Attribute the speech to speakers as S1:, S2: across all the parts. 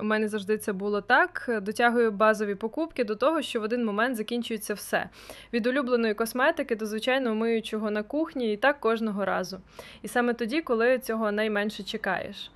S1: У мене завжди це було так. Дотягую базові покупки до того, що в один момент закінчується все. Від улюбленої косметики до звичайно миючого на кухні, і так кожного разу. І саме тоді, коли цього найменше чекаєш.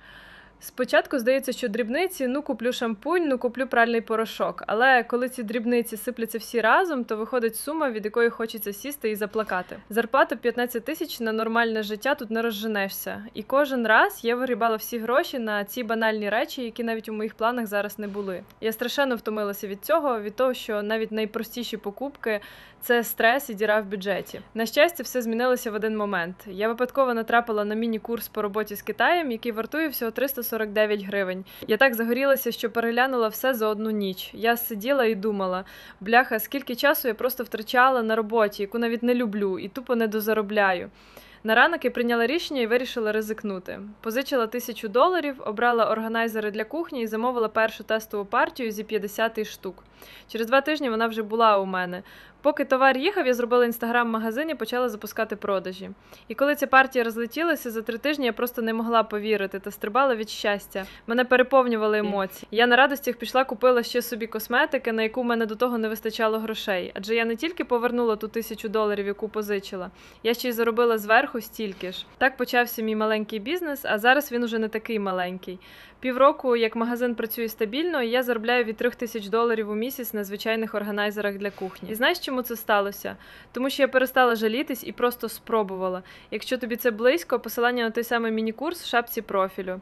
S1: Спочатку здається, що дрібниці, ну куплю шампунь, ну куплю пральний порошок. Але коли ці дрібниці сипляться всі разом, то виходить сума, від якої хочеться сісти і заплакати. Зарплата 15 тисяч на нормальне життя тут не розженешся. І кожен раз я вигрібала всі гроші на ці банальні речі, які навіть у моїх планах зараз не були. Я страшенно втомилася від цього, від того, що навіть найпростіші покупки це стрес і діра в бюджеті. На щастя, все змінилося в один момент. Я випадково натрапила на міні-курс по роботі з Китаєм, який вартує всього 349 гривень. Я так загорілася, що переглянула все за одну ніч. Я сиділа і думала: бляха, скільки часу я просто втрачала на роботі, яку навіть не люблю, і тупо не дозаробляю. На ранок я прийняла рішення і вирішила ризикнути. Позичила тисячу доларів, обрала органайзери для кухні і замовила першу тестову партію зі 50 штук. Через два тижні вона вже була у мене. Поки товар їхав, я зробила інстаграм-магазин і почала запускати продажі. І коли ця партія розлетілася, за три тижні я просто не могла повірити та стрибала від щастя. Мене переповнювали емоції. Я на радостях пішла, купила ще собі косметики, на яку в мене до того не вистачало грошей. Адже я не тільки повернула ту тисячу доларів, яку позичила, я ще й заробила зверху стільки ж. Так почався мій маленький бізнес, а зараз він уже не такий маленький. Півроку, як магазин працює стабільно, я заробляю від 3 тисяч доларів у місяць на звичайних органайзерах для кухні. І знаєш, чому це сталося? Тому що я перестала жалітись і просто спробувала. Якщо тобі це близько, посилання на той самий міні-курс в шапці профілю.